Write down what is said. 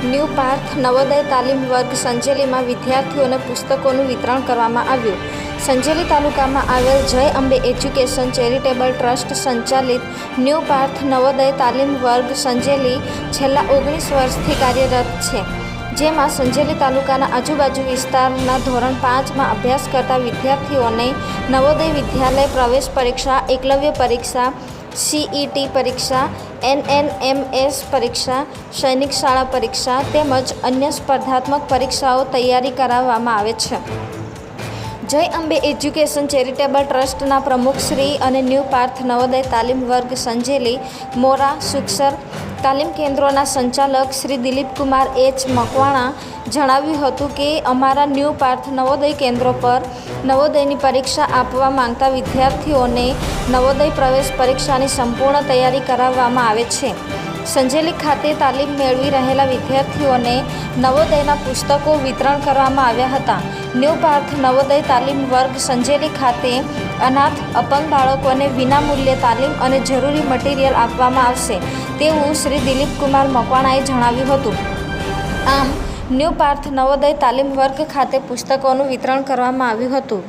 New Parth Navodaya તાલીમ વર્ગ સંજેલીમાં વિદ્યાર્થીઓને પુસ્તકોનું વિતરણ કરવામાં આવ્યું. સંજેલી તાલુકામાં આવેલ Jay Ambe education charitable trust સંચાલિત ન્યૂ પાર્થ નવોદય તાલીમ વર્ગ સંજેલી છેલ્લા ઓગણીસ વર્ષથી કાર્યરત છે. જેમાં સંજેલી તાલુકાના આજુબાજુ વિસ્તારના ધોરણ પાંચમાં અભ્યાસ કરતા વિદ્યાર્થીઓને નવોદય વિદ્યાલય પ્રવેશ પરીક્ષા, એકલવ્ય પરીક્ષા સીઈટી પરીક્ષા એનએનએમએસ પરીક્ષા, સૈનિક શાળા પરીક્ષા તેમજ અન્ય સ્પર્ધાત્મક પરીક્ષાઓ તૈયારી કરાવવામાં આવે છે. જય અંબે એજ્યુકેશન ચેરિટેબલ ટ્રસ્ટના પ્રમુખ શ્રી અને ન્યૂ પાર્થ નવોદય તાલીમ વર્ગ સંજેલી મોરા સુક્ષર તાલીમ કેન્દ્રોના સંચાલક શ્રી દિલીપકુમાર એચ મકવાણા જણાવ્યું હતું કે અમારા ન્યૂ પાર્થ નવોદય કેન્દ્રો પર નવોદયની પરીક્ષા આપવા માંગતા વિદ્યાર્થીઓને નવોદય પ્રવેશ પરીક્ષાની સંપૂર્ણ તૈયારી કરાવવામાં આવે છે. સંજેલી ખાતે તાલીમ મેળવી રહેલા વિદ્યાર્થીઓને નવોદયના પુસ્તકો વિતરણ કરવામાં આવ્યા હતા. ન્યૂ પાર્થ નવોદય તાલીમ વર્ગ સંજેલી ખાતે અનાથ, અપંગ બાળકોને વિનામૂલ્યે તાલીમ અને જરૂરી મટીરિયલ આપવામાં આવશે, તેવું શ્રી દિલીપકુમાર મકવાણાએ જણાવ્યું હતું. આમ, ન્યૂ પાર્થ નવોદય તાલીમ વર્ગ ખાતે પુસ્તકોનું વિતરણ કરવામાં આવ્યું હતું.